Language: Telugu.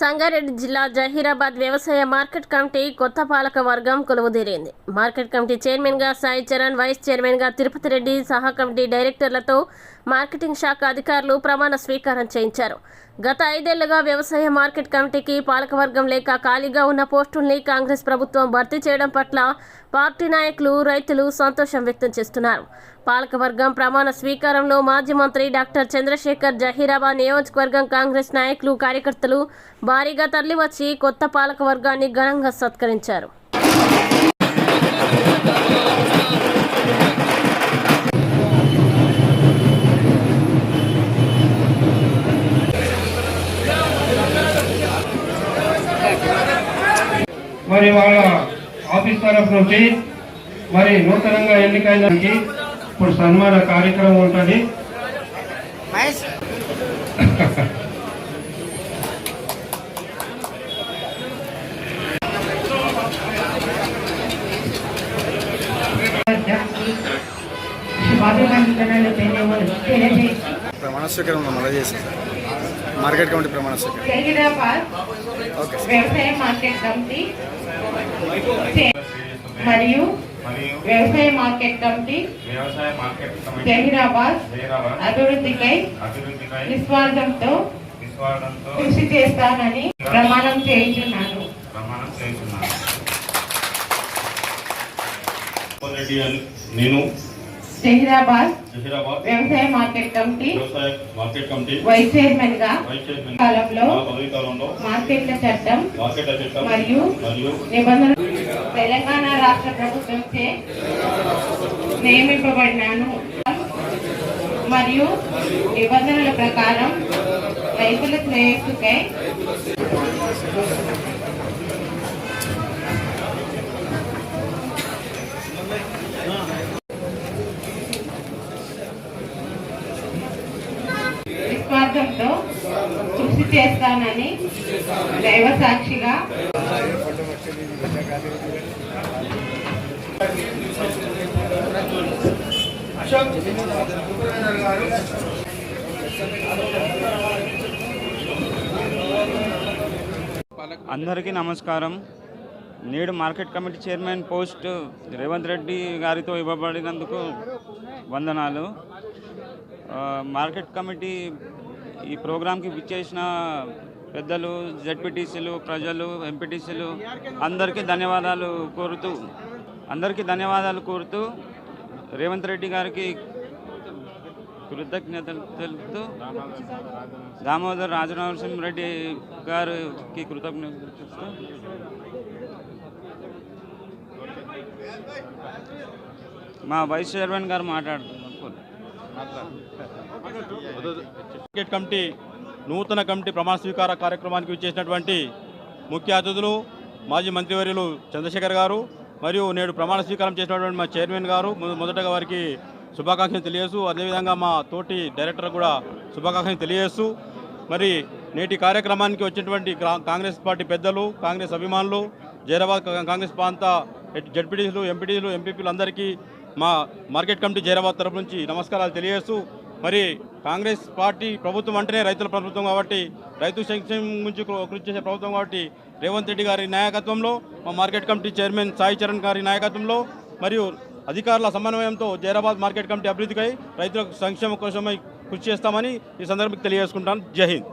సంగారెడ్డి జిల్లా జహీరాబాద్ వ్యవసాయ మార్కెట్ కమిటీ కొత్త పాలక వర్గం కొలువుదీరింది. మార్కెట్ కమిటీ చైర్మన్గా సాయి చరణ్ వైస్ చైర్మన్గా తిరుపతి రెడ్డి సహా కమిటీ డైరెక్టర్లతో మార్కెటింగ్ శాఖ అధికారులు ప్రమాణ స్వీకారం చేయించారు. గత ఐదేళ్ళుగా వ్యవసాయ మార్కెట్ కమిటీకి పాలకవర్గం లేక ఖాళీగా ఉన్న పోస్టుల్ని కాంగ్రెస్ ప్రభుత్వం భర్తీ చేయడం పట్ల పార్టీ నాయకులు రైతులు సంతోషం వ్యక్తం చేస్తున్నారు. పాలకవర్గం ప్రమాణ స్వీకారంలో మాజీ మంత్రి డాక్టర్ చంద్రశేఖర్ జహీరాబాద్ నియోజకవర్గం కాంగ్రెస్ నాయకులు కార్యకర్తలు భారీగా తరలివచ్చి కొత్త పాలకవర్గాన్ని ఘనంగా సత్కరించారు. మరి వాళ్ళ ఆఫీస్ తరఫు నుంచి మరి నూతనంగా ఎన్నికైన ఇప్పుడు సన్మాన కార్యక్రమం ఉంటుంది. మహేష్. ప్రమాణ స్వీకారం మొదలు చేసాం సార్ మార్కెట్ కమిటీ ప్రమాణ వ్యవసాయ మార్కెట్ కమిటీ మరియు వ్యవసాయ మార్కెట్ కమిటీ వ్యవసాయ మార్కెట్ కమిటీ జహీరాబాద్ అభివృద్ధికై నిస్వార్థంతో కృషి చేస్తానని ప్రమాణం చేయించున్నాను. నేను జహీరాబాద్ వ్యవసాయ market committee market committee vice చైర్మన్గా కాలంలో మార్కెట్ల చట్టం మరియు నిబంధనలు తెలంగాణ రాష్ట్ర ప్రభుత్వంచే నియమింపబడినాను. మరియు నిబంధనల ప్రకారం రైతుల శ్రేయస్సుకై నిస్వార్థంతో కృషి చేస్తానని దైవ సాక్షిగా అందరికీ నమస్కారం. నేడు market committee chairman post Revanth Reddy గారితో ఇవ్వబడినందుకు వందనాలు. మార్కెట్ కమిటీ ఈ ప్రోగ్రాంకి విచ్చేసిన పెద్దలు జడ్పీటీసీలు ప్రజలు ఎంపీటీసీలు అందరికీ ధన్యవాదాలు కోరుతూ అందరికీ ధన్యవాదాలు కోరుతూ రేవంత్ రెడ్డి గారికి కృతజ్ఞతలు తెలుపుతూ దామోదర్ రాజనరసింహ రెడ్డి గారికి కృతజ్ఞతలు చెప్తూ మా వైస్ చైర్మన్ గారు మాట్లాడుతున్నారు క్రికెట్ కమిటీ నూతన కమిటీ ప్రమాణ స్వీకార కార్యక్రమానికి విచ్చేసినటువంటి ముఖ్య అతిథులు మాజీ మంత్రివర్యులు చంద్రశేఖర్ గారు మరియు నేడు ప్రమాణ స్వీకారం చేసినటువంటి మా చైర్మన్ గారు మొదటగా వారికి శుభాకాంక్షలు తెలియజేస్తూ అదేవిధంగా మా తోటి డైరెక్టర్ కూడా శుభాకాంక్షలు తెలియజేస్తూ మరి నేటి కార్యక్రమానికి వచ్చినటువంటి కాంగ్రెస్ పార్టీ పెద్దలు కాంగ్రెస్ అభిమానులు జైరాబాద్ కాంగ్రెస్ ప్రాంత జడ్పీటీసులు ఎంపీటీసులు ఎంపీపీలు అందరికీ మా మార్కెట్ కమిటీ జైరాబాద్ తరపు నుంచి నమస్కారాలు తెలియజేస్తూ మరి కాంగ్రెస్ పార్టీ ప్రభుత్వం అంటేనే రైతుల ప్రభుత్వం కాబట్టి రైతు సంక్షేమం గురించి కృషి చేసే ప్రభుత్వం కాబట్టి రేవంత్ రెడ్డి గారి నాయకత్వంలో మా market committee chairman Sai Charan గారి నాయకత్వంలో మరియు అధికారుల సమన్వయంతో జైరాబాద్ మార్కెట్ కమిటీ అభివృద్ధికై రైతుల సంక్షేమ కోసమై కృషి చేస్తామని ఈ సందర్భంగా తెలియజేసుకుంటాను. జై హింద్.